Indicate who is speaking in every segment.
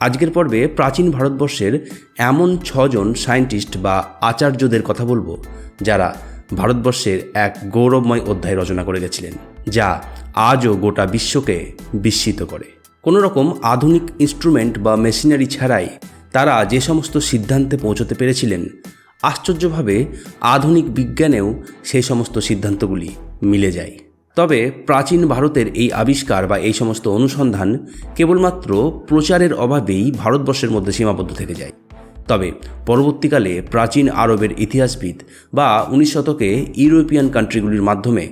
Speaker 1: আজকের পর্বে প্রাচীন ভারতবর্ষের এমন ছজন সায়েন্টিস্ট বা আচার্যদের কথা বলব, যারা ভারতবর্ষের এক গৌরবময় অধ্যায় রচনা করে গেছিলেন, যা আজও গোটা বিশ্বকে বিস্মিত করে। কোনো রকম আধুনিক ইনস্ট্রুমেন্ট বা মেশিনারি ছাড়াই তারা যে সমস্ত সিদ্ধান্তে পৌঁছতে পেরেছিলেন, আশ্চর্যভাবে আধুনিক বিজ্ঞানেও সেই সমস্ত সিদ্ধান্তগুলি মিলে যায়। তবে প্রাচীন ভারতের এই আবিষ্কার বা এই সমস্ত অনুসন্ধান কেবলমাত্র প্রচারের অভাবেই ভারতবর্ষের মধ্যে সীমাবদ্ধ থেকে যায়। তবে পরবর্তীকালে প্রাচীন আরবের ইতিহাসবিদ বা উনিশ শতকে ইউরোপিয়ান কান্ট্রিগুলির মাধ্যমে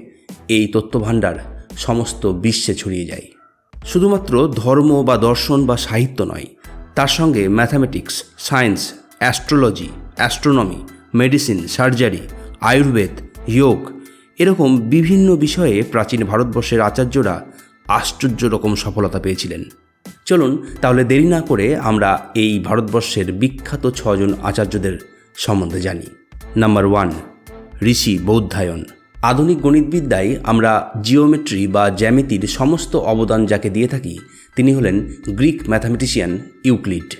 Speaker 1: এই তথ্যভাণ্ডার সমস্ত বিশ্বে ছড়িয়ে যায়। শুধুমাত্র ধর্ম বা দর্শন বা সাহিত্য নয়, তার সঙ্গে mathematics, science, astrology, astronomy, medicine, surgery, Ayurveda, yoga এরকম বিভিন্ন বিষয়ে প্রাচীন ভারতবর্ষের আচার্যরা আশ্চর্য রকম সফলতা পেয়েছিলেন। চলুন তাহলে দেরি না করে আমরা এই ভারতবর্ষের বিখ্যাত ছজন আচার্যদের সম্বন্ধে জানি। Number one, Rishi Baudhayana. আধুনিক গণিতবিদ্যায় আমরা জিওমেট্রি বা জ্যামিতির সমস্ত অবদান যাকে দিয়ে থাকি, তিনি হলেন গ্রিক ম্যাথামেটিশিয়ান ইউক্লিড।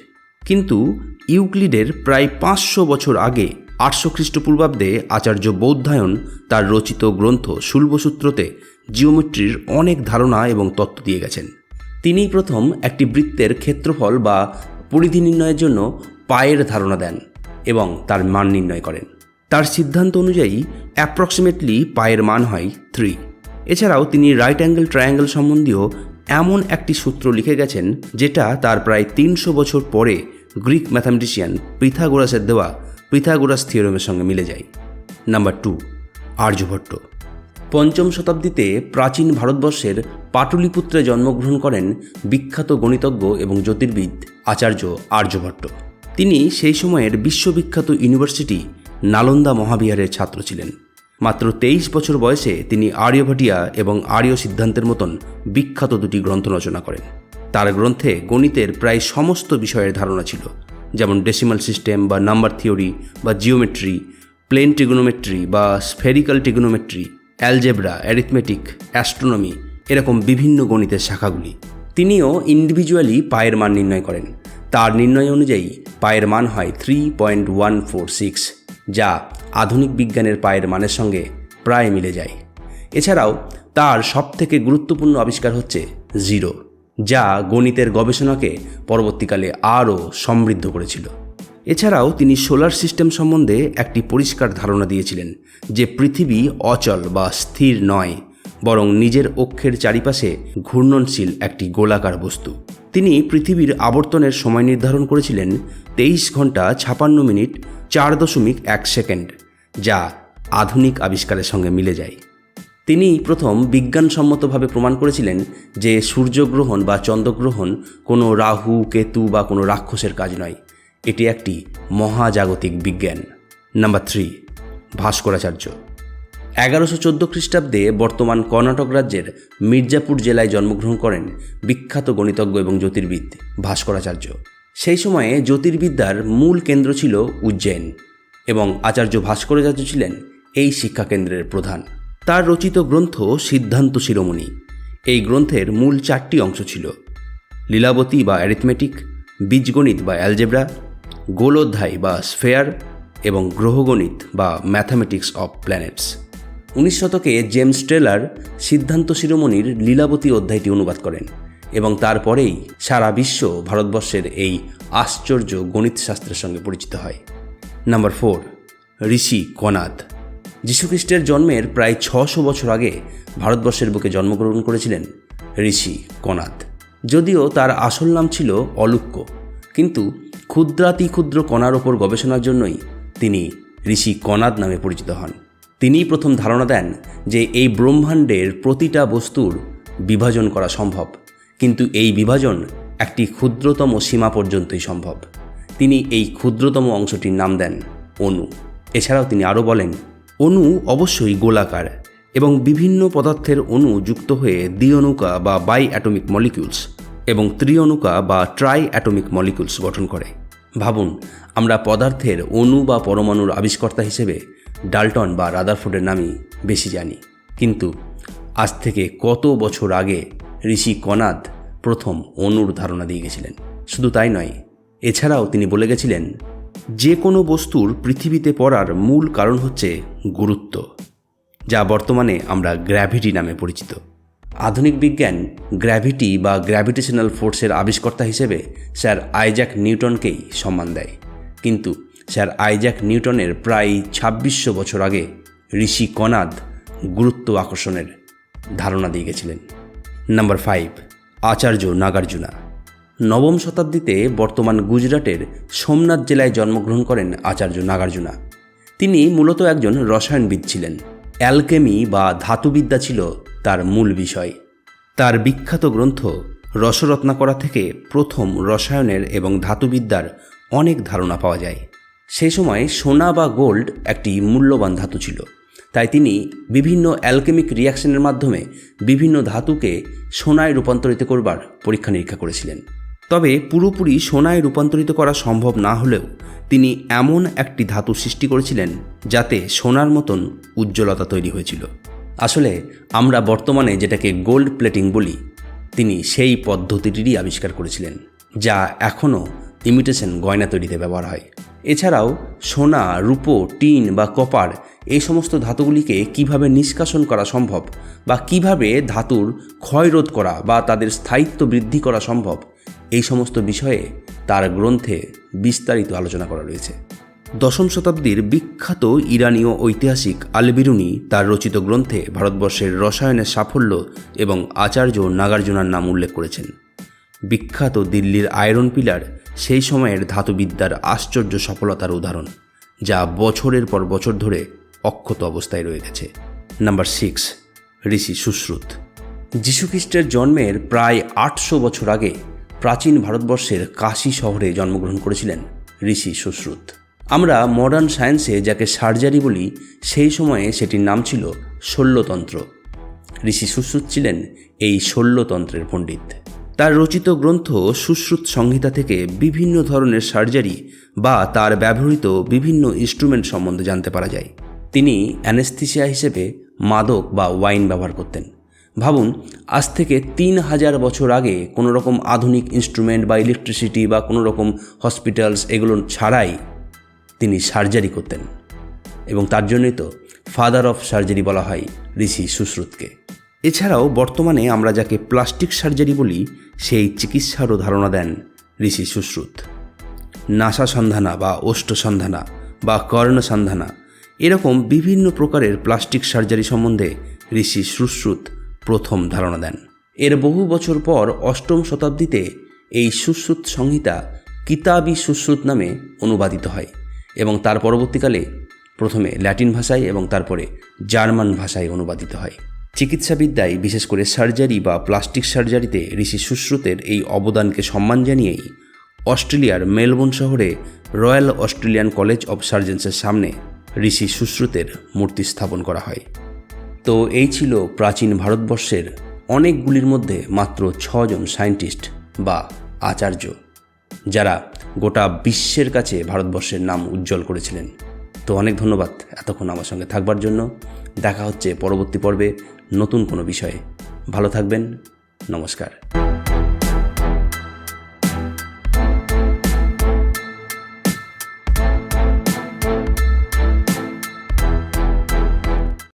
Speaker 1: কিন্তু ইউক্লিডের প্রায় পাঁচশো বছর আগে আটশো খ্রিস্টপূর্বাব্দে আচার্য বৌদ্ধায়ন তার রচিত গ্রন্থ শুল্বসূত্রতে জিওমেট্রির অনেক ধারণা এবং তত্ত্ব দিয়ে গেছেন। তিনিই প্রথম একটি বৃত্তের ক্ষেত্রফল বা পরিধি নির্ণয়ের জন্য পায়ের ধারণা দেন এবং তার মান নির্ণয় করেন। তার সিদ্ধান্ত অনুযায়ী অ্যাপ্রক্সিমেটলি পায়ের মান হয় থ্রি। এছাড়াও তিনি রাইট অ্যাঙ্গেল ট্রায়াঙ্গেল সম্বন্ধীয় এমন একটি সূত্র লিখে গেছেন যেটা তার প্রায় তিনশো বছর পরে গ্রিক ম্যাথামেটিশিয়ান পৃথাগোরাসের দেওয়া পৃথাগোরাস থিওরমের সঙ্গে মিলে যায়। Number two, Aryabhata. পঞ্চম শতাব্দীতে প্রাচীন ভারতবর্ষের পাটলিপুত্রে জন্মগ্রহণ করেন বিখ্যাত গণিতজ্ঞ এবং জ্যোতির্বিদ আচার্য আর্যভট্ট। তিনি সেই সময়ের বিশ্ববিখ্যাত ইউনিভার্সিটি নালন্দা মহাবিহারের ছাত্র ছিলেন। মাত্র তেইশ বছর বয়সে তিনি আর্যভটিয়া এবং আর্য সিদ্ধান্তের মতন বিখ্যাত দুটি গ্রন্থ রচনা করেন। তার গ্রন্থে গণিতের প্রায় সমস্ত বিষয়ের ধারণা ছিল। যেমন ডেসিমাল সিস্টেম বা নাম্বার থিওরি বা জিওমেট্রি প্লেন টিগোনোমেট্রি বা spherical trigonometry algebra arithmetic astronomy এরকম বিভিন্ন গণিতের শাখাগুলি। তিনিও ইন্ডিভিজুয়ালি পায়ের মান নির্ণয় করেন। তার নির্ণয় অনুযায়ী পায়ের মান হয় three point one four six যা আধুনিক বিজ্ঞানের পায়ের মানের সঙ্গে প্রায় মিলে যায়। এছাড়াও তার সবথেকে গুরুত্বপূর্ণ আবিষ্কার হচ্ছে জিরো যা গণিতের গবেষণাকে পরবর্তীকালে আরও সমৃদ্ধ করেছিল। এছাড়াও তিনি সোলার সিস্টেম সম্বন্ধে একটি পরিষ্কার ধারণা দিয়েছিলেন যে পৃথিবী অচল বা স্থির নয়, বরং নিজের অক্ষের চারিপাশে ঘূর্ণনশীল একটি গোলাকার বস্তু। তিনি পৃথিবীর আবর্তনের সময় নির্ধারণ করেছিলেন তেইশ ঘণ্টা ছাপান্ন মিনিট চার দশমিক এক সেকেন্ড, যা আধুনিক আবিষ্কারের সঙ্গে মিলে যায়। তিনি প্রথম বিজ্ঞানসম্মতভাবে প্রমাণ করেছিলেন যে সূর্যগ্রহণ বা চন্দ্রগ্রহণ কোনো রাহু, কেতু বা কোনো রাক্ষসের কাজ নয়। এটি একটি মহাজাগতিক বিজ্ঞান। Number three, Bhaskaracharya. এগারোশো চোদ্দ খ্রিস্টাব্দে বর্তমান কর্ণাটক রাজ্যের মির্জাপুর জেলায় জন্মগ্রহণ করেন বিখ্যাত গণিতজ্ঞ এবং জ্যোতির্বিদ ভাস্করাচার্য। সেই সময়ে জ্যোতির্বিদ্যার মূল কেন্দ্র ছিল উজ্জয়ন এবং আচার্য ভাস্করাচার্য ছিলেন এই শিক্ষাকেন্দ্রের প্রধান। তার রচিত গ্রন্থ সিদ্ধান্ত শিরোমণি। এই গ্রন্থের মূল চারটি অংশ ছিল। লীলাবতী বা অ্যারিথমেটিক, বীজগণিত বা অ্যালজেব্রা, গোলোধ্যায় বা স্ফেয়ার এবং গ্রহগণিত বা ম্যাথামেটিক্স অফ প্ল্যানেটস। উনিশ শতকে জেমস ট্রেলার সিদ্ধান্ত শিরোমণির লীলাবতী অধ্যায়টি অনুবাদ করেন এবং তারপরেই সারা বিশ্ব ভারতবর্ষের এই আশ্চর্য গণিতশাস্ত্রের সঙ্গে পরিচিত হয়। Number four, Rishi Kanad. যীশুখ্রিস্টের জন্মের প্রায় ছশো বছর আগে ভারতবর্ষের বুকে জন্মগ্রহণ করেছিলেন ঋষি কনাদ যদিও তার আসল নাম ছিল অলুক্য, কিন্তু ক্ষুদ্রাতি ক্ষুদ্র কণার ওপর গবেষণার জন্যই তিনি ঋষি কনাদ নামে পরিচিত হন। তিনিই প্রথম ধারণা দেন যে এই ব্রহ্মাণ্ডের প্রতিটা বস্তুর বিভাজন করা সম্ভব, কিন্তু এই বিভাজন একটি ক্ষুদ্রতম সীমা পর্যন্তই সম্ভব। তিনি এই ক্ষুদ্রতম অংশটির নাম দেন অণু এছাড়াও তিনি আরও বলেন অণু অবশ্যই গোলাকার এবং বিভিন্ন পদার্থের অণু যুক্ত হয়ে দ্বিঅণুকা বা বাই অ্যাটমিক মলিকিউলস এবং ত্রিঅণুকা বা ট্রাই অ্যাটমিক মলিকিউলস গঠন করে। ভাবুন, আমরা পদার্থের অণু বা পরমাণুর আবিষ্কর্তা হিসেবে ডাল্টন বা রাদারফোর্ডের নামই বেশি জানি। কিন্তু আজ থেকে কত বছর আগে ঋষি কনাদ প্রথম অণুর ধারণা দিয়ে গেছিলেন। শুধু তাই নয়, এছাড়াও তিনি বলে গেছিলেন যে কোনো বস্তুর পৃথিবীতে পড়ার মূল কারণ হচ্ছে গুরুত্ব, যা বর্তমানে আমরা গ্র্যাভিটি নামে পরিচিত। আধুনিক বিজ্ঞান গ্র্যাভিটি বা গ্র্যাভিটেশনাল ফোর্সের আবিষ্কর্তা হিসেবে স্যার আইজ্যাক নিউটনকেই সম্মান দেয়। কিন্তু স্যার আইজ্যাক নিউটনের প্রায় ছাব্বিশশো বছর আগে ঋষি কনাদ গুরুত্ব আকর্ষণের ধারণা দিয়ে গেছিলেন। Number five, Acharya Nagarjuna. নবম শতাব্দীতে বর্তমান গুজরাটের সোমনাথ জেলায় জন্মগ্রহণ করেন আচার্য নাগার্জুনা। তিনি মূলত একজন রসায়নবিদ ছিলেন। অ্যালকেমি বা ধাতুবিদ্যা ছিল তার মূল বিষয়। তার বিখ্যাত গ্রন্থ রসরত্নাকরা থেকে প্রথম রসায়নের এবং ধাতুবিদ্যার অনেক ধারণা পাওয়া যায়। সেই সময় সোনা বা গোল্ড একটি মূল্যবান ধাতু ছিল। তাই তিনি বিভিন্ন অ্যালকেমিক রিয়াকশনের মাধ্যমে বিভিন্ন ধাতুকে সোনায় রূপান্তরিত করবার পরীক্ষা নিরীক্ষা করেছিলেন। তবে পুরোপুরি সোনায় রূপান্তরিত করা সম্ভব না হলেও তিনি এমন একটি ধাতু সৃষ্টি করেছিলেন যাতে সোনার মতন উজ্জ্বলতা তৈরি হয়েছিল। আসলে আমরা বর্তমানে যেটাকে গোল্ড প্লেটিং বলি, তিনি সেই পদ্ধতিটিরই আবিষ্কার করেছিলেন, যা এখনও ইমিটেশন গয়না তৈরিতে ব্যবহার হয়। এছাড়াও সোনা, রূপো, টিন বা কপার এই সমস্ত ধাতুগুলিকে কীভাবে নিষ্কাশন করা সম্ভব বা কীভাবে ধাতুর ক্ষয়রোধ করা বা তাদের স্থায়িত্ব বৃদ্ধি করা সম্ভব এই সমস্ত বিষয়ে তার গ্রন্থে বিস্তারিত আলোচনা করা রয়েছে। দশম শতাব্দীর বিখ্যাত ইরানীয় ঐতিহাসিক আলবিরুনি তার রচিত গ্রন্থে ভারতবর্ষের রসায়নের সাফল্য এবং আচার্য নাগার্জুনার নাম উল্লেখ করেছেন। বিখ্যাত দিল্লির আয়রন পিলার সেই সময়ের ধাতুবিদ্যার আশ্চর্য সফলতার উদাহরণ, যা বছরের পর বছর ধরে অক্ষত অবস্থায় রয়ে গেছে। Number six, Rishi Sushruta. যীশুখ্রিস্টের জন্মের প্রায় আটশো বছর আগে প্রাচীন ভারতবর্ষের কাশী শহরে জন্মগ্রহণ করেছিলেন ঋষি সুশ্রুত। আমরা মডার্ন সায়েন্সে যাকে সার্জারি বলি, সেই সময়ে সেটির নাম ছিল শল্যতন্ত্র ঋষি সুশ্রুত ছিলেন এই শল্যতন্ত্রের পণ্ডিত। তার রচিত গ্রন্থ সুশ্রুত সংহিতা থেকে বিভিন্ন ধরনের সার্জারি বা তার ব্যবহৃত বিভিন্ন ইনস্ট্রুমেন্ট সম্বন্ধে জানতে পারা যায়। তিনি অ্যানেস্থিসিয়া হিসেবে মাদক বা ওয়াইন ব্যবহার করতেন। ভাবুন, আজ থেকে তিন হাজার বছর আগে কোনো রকম আধুনিক ইনস্ট্রুমেন্ট বা ইলেকট্রিসিটি বা কোনো রকম হসপিটালস এগুলো ছাড়াই তিনি সার্জারি করতেন। এবং তার জন্যই তো ফাদার অফ সার্জারি বলা হয়, ঋষি সুশ্রুতকে। এছাড়াও বর্তমানে আমরা যাকে প্লাস্টিক সার্জারি বলি, সেই চিকিৎসারও ধারণা দেন ঋষি সুশ্রুত। নাসা সন্ধানা বা ওষ্ঠ সন্ধানা বা কর্ণ সন্ধানা, এরকম বিভিন্ন প্রকারের প্লাস্টিক সার্জারি সম্বন্ধে ঋষি সুশ্রুত প্রথম ধারণা দেন। এর বহু বছর পর অষ্টম শতাব্দীতে এই সুশ্রুত সংহিতা কিতাবি সুশ্রুত নামে অনুবাদিত হয় এবং তার পরবর্তীকালে প্রথমে ল্যাটিন ভাষায় এবং তারপরে জার্মান ভাষায় অনুবাদিত হয়। চিকিৎসাবিদ্যায় বিশেষ করে সার্জারি বা প্লাস্টিক সার্জারিতে ঋষি সুশ্রুতের এই অবদানকে সম্মান জানিয়েই অস্ট্রেলিয়ার মেলবোর্ন শহরে রয়্যাল অস্ট্রেলিয়ান কলেজ অব সার্জেন্সের সামনে ঋষি সুশ্রুতের মূর্তি স্থাপন করা হয়। তো এই ছিল প্রাচীন ভারতবর্ষের অনেকগুলির মধ্যে মাত্র ছজন সায়েন্টিস্ট বা আচার্য, যারা গোটা বিশ্বের কাছে ভারতবর্ষের নাম উজ্জ্বল করেছিলেন। তো অনেক ধন্যবাদ এতক্ষণ আমার সঙ্গে থাকবার জন্য। দেখা হচ্ছে পরবর্তী পর্বে নতুন কোনো বিষয়ে। ভালো থাকবেন। নমস্কার।